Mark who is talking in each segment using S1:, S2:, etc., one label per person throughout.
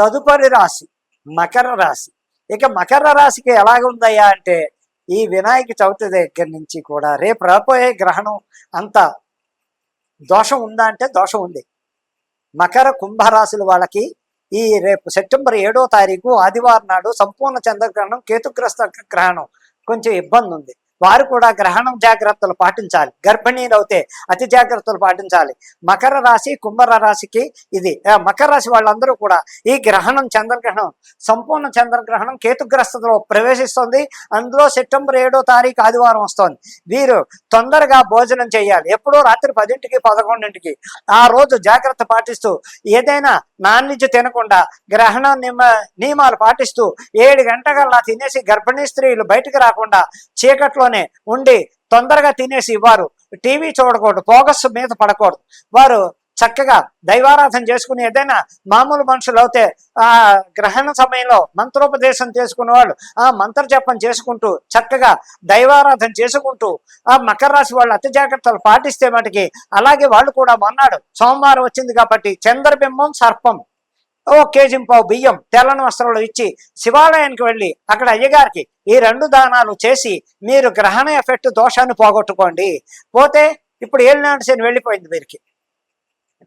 S1: తదుపరి రాశి మకర రాశి. ఇక మకర రాశికి ఎలాగుందయ్యా అంటే ఈ వినాయక చవితి దగ్గర నుంచి కూడా రేపు రాబోయే గ్రహణం అంత దోషం ఉందా అంటే దోషం ఉంది. మకర కుంభరాశుల వాళ్ళకి ఈ రేపు సెప్టెంబర్ ఏడో తారీఖు ఆదివారం నాడు సంపూర్ణ చంద్రగ్రహణం కేతుగ్రస్త గ్రహణం కొంచెం ఇబ్బంది ఉంది వారు కూడా గ్రహణం జాగ్రత్తలు పాటించాలి. గర్భిణీలు అవుతే అతి జాగ్రత్తలు పాటించాలి. మకర రాశి కుంభర రాశికి ఇది. మకర రాశి వాళ్ళందరూ కూడా ఈ గ్రహణం చంద్రగ్రహణం సంపూర్ణ చంద్రగ్రహణం కేతుగ్రస్తలో ప్రవేశిస్తుంది. అందులో సెప్టెంబర్ ఏడో తారీఖు ఆదివారం వస్తుంది. వీరు తొందరగా భోజనం చేయాలి. ఎప్పుడో రాత్రి పదింటికి పదకొండింటికి ఆ రోజు జాగ్రత్త పాటిస్తూ ఏదైనా నాన్ వెజ్ తినకుండా గ్రహణ నియమ నియమాలు పాటిస్తూ ఏడు గంటకల్లా తినేసి గర్భిణీ స్త్రీలు బయటకు రాకుండా చీకట్లో ఇంట్లోనే ఉండి తొందరగా తినేసి వారు టీవీ చూడకూడదు ఫోకస్ మీద పడకూడదు. వారు చక్కగా దైవారాధన చేసుకుని ఏదైనా మామూలు మనుషులు అయితే ఆ గ్రహణ సమయంలో మంత్రోపదేశం చేసుకునే వాళ్ళు ఆ మంత్ర జపం చేసుకుంటూ చక్కగా దైవారాధన చేసుకుంటూ ఆ మకర రాశి వాళ్ళు అతి జాగ్రత్తలు పాటిస్తే మటుకి అలాగే వాళ్ళు కూడా మొన్నాడు. సోమవారం వచ్చింది కాబట్టి చంద్రబింబం సర్పం. ఓ కేజీ పావు బియ్యం తెల్లని వస్త్రాలు ఇచ్చి శివాలయానికి వెళ్ళి అక్కడ అయ్యగారికి ఈ రెండు దానాలు చేసి మీరు గ్రహణ ఎఫెక్ట్ దోషాన్ని పోగొట్టుకోండి. పోతే ఇప్పుడు ఏలినాడు శని వెళ్ళిపోయింది వీరికి.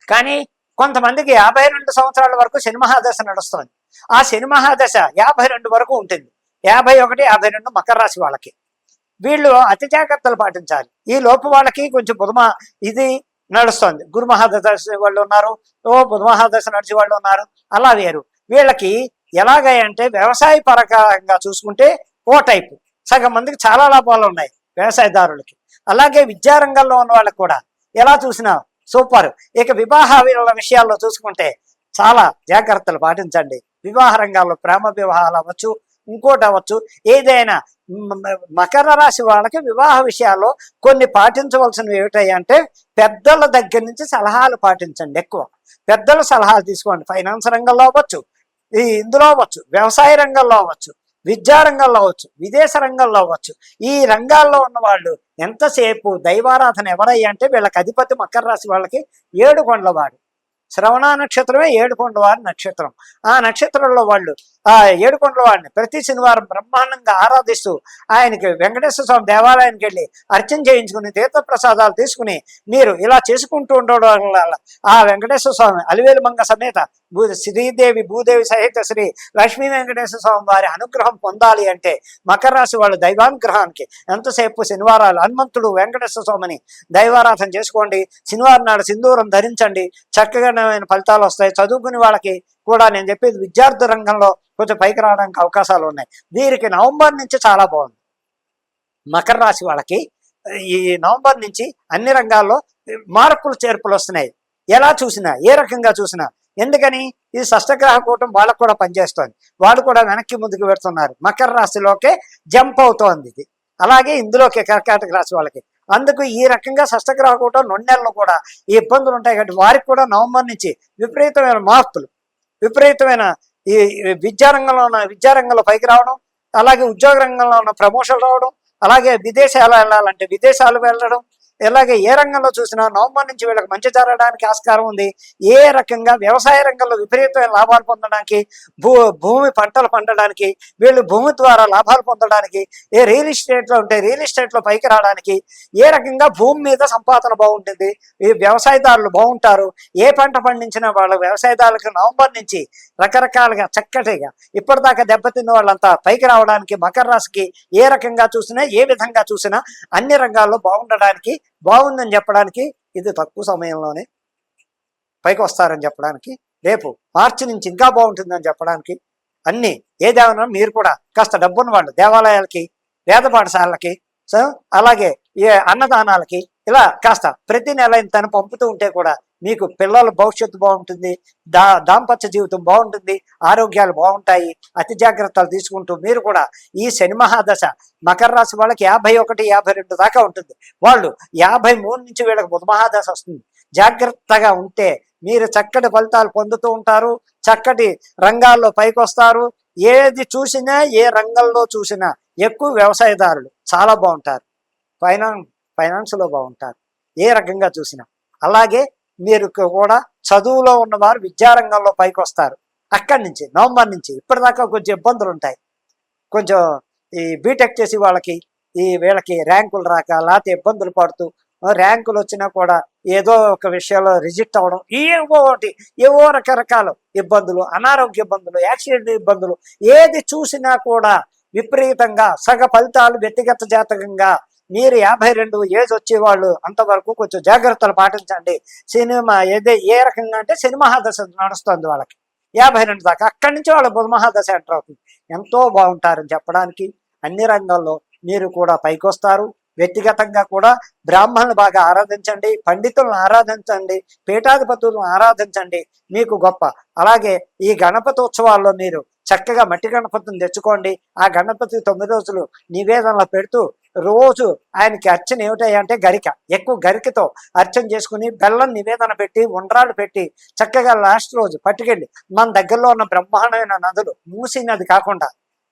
S1: కానీ కొంతమందికి యాభై రెండు సంవత్సరాల వరకు శనిమహాదశ నడుస్తుంది. ఆ శనిమహాదశ యాభై రెండు వరకు ఉంటుంది. యాభై ఒకటి యాభై రెండు మకర రాశి వాళ్ళకి. వీళ్ళు అతి జాగ్రత్తలు పాటించాలి. ఈ లోపు వాళ్ళకి కొంచెం బుధమ ఇది నడుస్తుంది. గురు మహాదశ వాళ్ళు ఉన్నారు. ఓ బుధ మహాదశ నడిచే వాళ్ళు ఉన్నారు. అలా వేరు. వీళ్ళకి ఎలాగంటే వ్యవసాయ పరకంగా చూసుకుంటే ఓ టైపు. సగం మందికి చాలా లాభాలు ఉన్నాయి వ్యవసాయదారులకి. అలాగే విద్యారంగంలో ఉన్న వాళ్ళకి కూడా. ఎలా చూసినా సూపర్. ఇక వివాహ విషయాల్లో చూసుకుంటే చాలా జాగ్రత్తలు పాటించండి. వివాహ రంగాల్లో ప్రేమ వివాహాలు అవ్వచ్చు ఇంకోటి అవ్వచ్చు. ఏదైనా మకర రాశి వాళ్ళకి వివాహ విషయాల్లో కొన్ని పాటించవలసినవి ఏమిటాయంటే పెద్దల దగ్గర నుంచి సలహాలు పాటించండి ఎక్కువ. పెద్దల సలహాలు తీసుకోండి. ఫైనాన్స్ రంగంలో అవ్వచ్చు ఈ ఇందులో అవ్వచ్చు వ్యవసాయ రంగంలో అవ్వచ్చు విద్యా రంగంలో అవ్వచ్చు విదేశ రంగంలో అవ్వచ్చు. ఈ రంగాల్లో ఉన్న వాళ్ళు ఎంతసేపు దైవారాధన ఎవరయ్యా అంటే వీళ్ళకి అధిపతి మకర రాశి వాళ్ళకి ఏడు కొండల వాడు శ్రవణ నక్షత్రమే ఏడుకొండ వారి నక్షత్రం. ఆ నక్షత్రంలో వాళ్ళు ఆ ఏడుకొండల వాడిని ప్రతి శనివారం బ్రహ్మాండంగా ఆరాధిస్తూ ఆయనకి వెంకటేశ్వర స్వామి దేవాలయానికి వెళ్ళి అర్చన చేయించుకుని తీర్థప్రసాదాలు తీసుకుని మీరు ఇలా చేసుకుంటూ ఉండడం వల్ల ఆ వెంకటేశ్వర స్వామి అలివేలు మంగ సమేత భూ శ్రీదేవి భూదేవి సహిత శ్రీ లక్ష్మీ వెంకటేశ్వర స్వామి వారి అనుగ్రహం పొందాలి అంటే మకర రాశి వాళ్ళు దైవానుగ్రహానికి ఎంతసేపు శనివారాలు హనుమంతుడు వెంకటేశ్వర స్వామిని దైవారాధన చేసుకోండి. శనివారం నాడు సింధూరం ధరించండి. చక్కగామైన ఫలితాలు వస్తాయి. చదువుకునే వాళ్ళకి కూడా నేను చెప్పేది విద్యార్థి రంగంలో కొంచెం పైకి రావడానికి అవకాశాలు ఉన్నాయి. వీరికి నవంబర్ నుంచి చాలా బాగుంది. మకర రాశి వాళ్ళకి ఈ నవంబర్ నుంచి అన్ని రంగాల్లో మార్పులు చేర్పులు వస్తున్నాయి. ఎలా చూసినా ఏ రకంగా చూసినా ఎందుకని? ఇది షష్టగ్రహ కూటం వాళ్ళకు కూడా పనిచేస్తోంది. వాళ్ళు కూడా వెనక్కి ముందుకు పెడుతున్నారు మకర రాశిలోకే జంప్ అవుతోంది ఇది. అలాగే ఇందులోకి కర్కాటక రాశి వాళ్ళకి. అందుకు ఈ రకంగా షష్టగ్రహ కూటం రెండు నెలలు కూడా ఈ ఇబ్బందులు ఉంటాయి కాబట్టి వారికి కూడా నవంబర్ నుంచి విపరీతమైన మార్పులు. విపరీతమైన ఈ ఈ విద్యారంగంలో ఉన్న విద్యారంగంలో పైకి రావడం అలాగే ఉద్యోగ రంగంలో ఉన్న ప్రమోషన్ రావడం అలాగే విదేశాలు వెళ్ళాలంటే విదేశాలు వెళ్ళడం ఇలాగే ఏ రంగంలో చూసినా నవంబర్ నుంచి వీళ్ళకి మంచి జరగడానికి ఆస్కారం ఉంది. ఏ రకంగా వ్యవసాయ రంగంలో విపరీతమైన లాభాలు పొందడానికి భూ భూమి పంటలు పండడానికి వీళ్ళు భూమి ద్వారా లాభాలు పొందడానికి ఏ రియల్ ఎస్టేట్లో ఉంటే రియల్ ఎస్టేట్లో పైకి రావడానికి ఏ రకంగా భూమి మీద సంపాదన బాగుంటుంది ఈ వ్యవసాయదారులు బాగుంటారు ఏ పంట పండించినా వాళ్ళ వ్యవసాయదారులకు నవంబర్ నుంచి రకరకాలుగా చక్కటిగా ఇప్పటిదాకా దెబ్బతిన్న వాళ్ళంతా పైకి రావడానికి మకర రాశికి ఏ రకంగా చూసినా ఏ విధంగా చూసినా అన్ని రంగాల్లో బాగుండడానికి బాగుందని చెప్పడానికి ఇది తక్కువ సమయంలోనే పైకి వస్తారని చెప్పడానికి రేపు మార్చి నుంచి ఇంకా బాగుంటుందని చెప్పడానికి అన్ని ఏదేమన్నా మీరు కూడా కాస్త డబ్బున్న వాళ్ళు దేవాలయాలకి వేద పాఠశాలలకి సో అలాగే ఏ అన్నదానాలకి ఇలా కాస్త ప్రతి నెల తను పంపుతూ ఉంటే కూడా మీకు పిల్లల భవిష్యత్తు బాగుంటుంది దా దాంపత్య జీవితం బాగుంటుంది ఆరోగ్యాలు బాగుంటాయి అతి జాగ్రత్తలు తీసుకుంటూ మీరు కూడా ఈ శని మహాదశ మకర రాశి వాళ్ళకి యాభై ఒకటి యాభై రెండు దాకా ఉంటుంది. వాళ్ళు యాభై మూడు నుంచి వీళ్ళకి బుధ మహాదశ వస్తుంది. జాగ్రత్తగా ఉంటే మీరు చక్కటి ఫలితాలు పొందుతూ ఉంటారు చక్కటి రంగాల్లో పైకి వస్తారు ఏది చూసినా ఏ రంగంలో చూసినా ఎక్కువ వ్యవసాయదారులు చాలా బాగుంటారు. ఫైనాన్స్ ఫైనాన్స్లో బాగుంటారు. ఏ రకంగా చూసినా. అలాగే మీరు కూడా చదువులో ఉన్నవారు విద్యారంగంలో పైకి వస్తారు అక్కడి నుంచి నవంబర్ నుంచి ఇప్పటిదాకా కొంచెం ఇబ్బందులు ఉంటాయి. కొంచెం ఈ బీటెక్ చేసి వాళ్ళకి ఈ వీళ్ళకి ర్యాంకులు రాక లేకపోతే ఇబ్బందులు పడుతూ ర్యాంకులు వచ్చినా కూడా ఏదో ఒక విషయంలో రిజెక్ట్ అవ్వడం ఏవో ఒకటి ఏవో రకరకాల ఇబ్బందులు అనారోగ్య ఇబ్బందులు యాక్సిడెంట్ ఇబ్బందులు ఏది చూసినా కూడా విపరీతంగా సగ ఫలితాలు వ్యక్తిగత జాతకంగా మీరు యాభై రెండు ఏజ్ వచ్చేవాళ్ళు అంతవరకు కొంచెం జాగ్రత్తలు పాటించండి. సినిమా ఏదే ఏ రకంగా అంటే సినిమా దశ నడుస్తుంది వాళ్ళకి. యాభై రెండు దాకా అక్కడి నుంచి వాళ్ళ బుధమహాదశ ఎంటర్ అవుతుంది. ఎంతో బాగుంటారని చెప్పడానికి అన్ని రంగాల్లో మీరు కూడా పైకొస్తారు. వ్యక్తిగతంగా కూడా బ్రాహ్మణులు బాగా ఆరాధించండి పండితులను ఆరాధించండి పీఠాధిపతులను ఆరాధించండి. మీకు గొప్ప. అలాగే ఈ గణపతి ఉత్సవాల్లో మీరు చక్కగా మట్టి గణపతిని తెచ్చుకోండి. ఆ గణపతి తొమ్మిది రోజులు నివేదనలు పెడుతూ రోజు ఆయనకి అర్చన ఏమిటంటే గరిక. ఎక్కువ గరికతో అర్చన చేసుకుని బెల్లం నివేదన పెట్టి ఉండ్రాలు పెట్టి చక్కగా లాస్ట్ రోజు పట్టుకెళ్ళి మన దగ్గరలో ఉన్న బ్రహ్మాండమైన నదులు మూసినది నది కాకుండా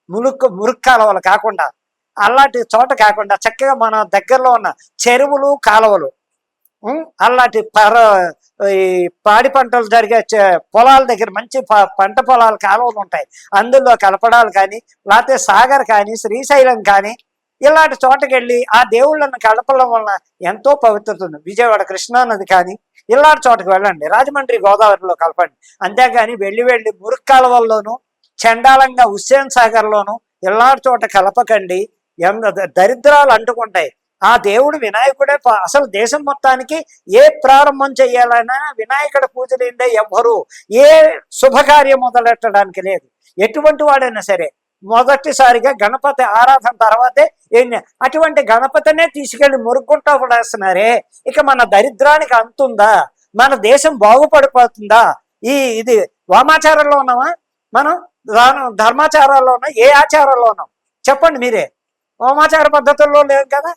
S1: ములుక్కు మురుక్కాలవలు కాకుండా అలాంటి చోట కాకుండా చక్కగా మన దగ్గరలో ఉన్న చెరువులు కాలువలు అలాంటి పర ఈ పాడి పంటలు జరిగే పొలాల దగ్గర మంచి పంట పొలాలు కాలువలు ఉంటాయి. అందులో కలపడాలు కానీ లేకపోతే సాగర్ కానీ శ్రీశైలం కానీ ఇలాంటి చోటకెళ్ళి ఆ దేవుళ్ళను కలపడం వలన ఎంతో పవిత్రత ఉంది విజయవాడ కృష్ణానది కానీ ఇలాంటి చోటకి వెళ్ళండి. రాజమండ్రి గోదావరిలో కలపండి. అంతేగాని వెళ్ళి వెళ్ళి మురుగు కాలువల్లోనూ చండాలంగా హుస్సేన్ సాగర్లోనూ ఇలాంటి చోట కలపకండి. ఎంత ద- దరిద్రాలు అంటుకుంటాయి. ఆ దేవుడు వినాయకుడే అసలు దేశం మొత్తానికి ఏ ప్రారంభం చేయాలన్నా వినాయకుడి పూజ లేదే ఎవ్వరు ఏ శుభకార్యం మొదలెట్టడానికి లేదు. ఎటువంటి వాడైనా సరే మొదటిసారిగా గణపతి ఆరాధన తర్వాతే అటువంటి గణపతినే తీసుకెళ్ళి మురుగుంటా పడేస్తున్నారే ఇక మన దరిద్రానికి అంతుందా? మన దేశం బాగుపడిపోతుందా? ఈ ఇది వామాచారంలో ఉన్నామా? మనం దాన- ధర్మాచారాల్లో ఉన్నాం ఏ ఆచారంలో ఉన్నాం? చెప్పండి మీరే. వామాచార పద్ధతుల్లో లేవు కదా?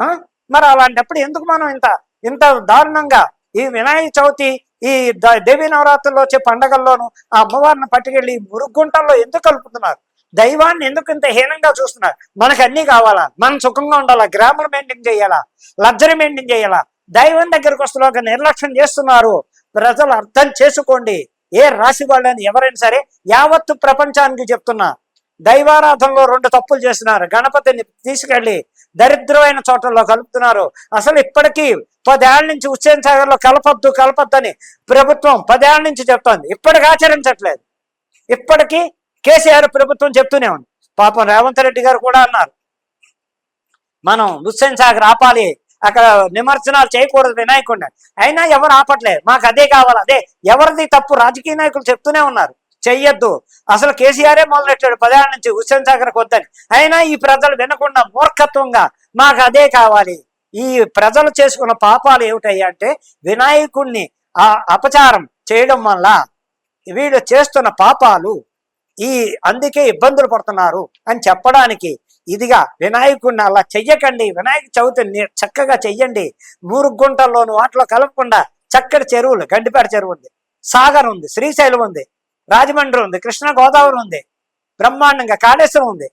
S1: ఆ? మరి అలాంటప్పుడు ఎందుకు మనం ఇంత ఇంత దారుణంగా ఈ వినాయక చవితి ఈ ద- దేవీ నవరాత్రుల్లో వచ్చే పండగల్లోనూ ఆ అమ్మవారిని పట్టుకెళ్ళి మురుగుంటల్లో ఎందుకు కలుపుతున్నారు? దైవాన్ని ఎందుకు ఇంత హీనంగా చూస్తున్నారు? మనకు అన్నీ కావాలా? మనం సుఖంగా ఉండాలా? గ్రామర్ మెయింటైన్ చేయాలా? లగ్జరీ మెయింటైన్ చేయాలా? దైవం దగ్గరకు వస్తున్న నిర్లక్ష్యం చేస్తున్నారు. ప్రజలు అర్థం చేసుకోండి. ఏ రాశి వాళ్ళని ఎవరైనా సరే యావత్తు ప్రపంచానికి చెప్తున్నా. దైవారాధనలో రెండు తప్పులు చేస్తున్నారు. గణపతిని తీసుకెళ్ళి దరిద్రమైన చోట్లలో కలుపుతున్నారు. అసలు ఇప్పటికీ పదేళ్ళ నుంచి హుస్సేన్ సాగర్లో కలపొద్దు కలపొద్దని ప్రభుత్వం పదేళ్ళ నుంచి చెప్తోంది. ఇప్పటికి ఆచరించట్లేదు. ఇప్పటికీ కేసీఆర్ ప్రభుత్వం చెప్తూనే ఉంది. పాపం రేవంత్ రెడ్డి గారు కూడా అన్నారు. మనం హుస్సేన్ సాగర్ ఆపాలి. అక్కడ నిమజ్జనాలు చేయకూడదు వినాయకుడిని. అయినా ఎవరు ఆపట్లేదు. మాకు అదే కావాలి. అదే ఎవరిది తప్పు? రాజకీయ నాయకులు చెప్తూనే ఉన్నారు. చెయ్యొద్దు. అసలు కేసీఆరే మొదలెట్టాడు? పదేళ్ళ నుంచి హుస్సేన్ సాగర్ వద్దని అయినా ఈ ప్రజలు వినకుండా మూర్ఖత్వంగా మాకు అదే కావాలి. ఈ ప్రజలు చేసుకున్న పాపాలు ఏమిటయ్యా అంటే వినాయకుణ్ణి ఆ అపచారం చేయడం వల్ల వీళ్ళు చేస్తున్న పాపాలు ఈ అందుకే ఇబ్బందులు పడుతున్నారు అని చెప్పడానికి ఇదిగా వినాయకుడిని అలా చెయ్యకండి. వినాయక చవితిని చక్కగా చెయ్యండి. మూరు గుంటల్లోను వాటిలో కలపకుండా చక్కటి చెరువులు గండిపేట చెరువు ఉంది సాగర్ ఉంది శ్రీశైలం ఉంది. రాజమండ్రి ఉంది కృష్ణా గోదావరి ఉంది బ్రహ్మాండంగా కాళేశ్వరం ఉంది.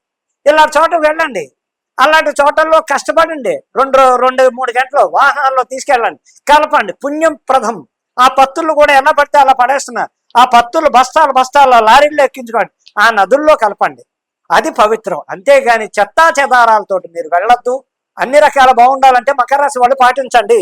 S1: ఇలా చోటకు వెళ్ళండి. అలాంటి చోటల్లో కష్టపడండి. రెండు రెండు మూడు గంటలు వాహనాల్లో తీసుకెళ్ళండి. కలపండి. పుణ్యం ప్రథం ఆ పత్తులు కూడా ఎలా పడితే అలా పడేస్తున్నారు ఆ పత్తులు బస్తాలు బస్తాలు లారీల్లో ఎక్కించుకోండి. ఆ నదుల్లో కలపండి. అది పవిత్రం. అంతేగాని చెత్తా చెదారాలతోటి మీరు వెళ్ళొద్దు. అన్ని రకాల బాగుండాలంటే మకర రాశి వాళ్ళు పాటించండి.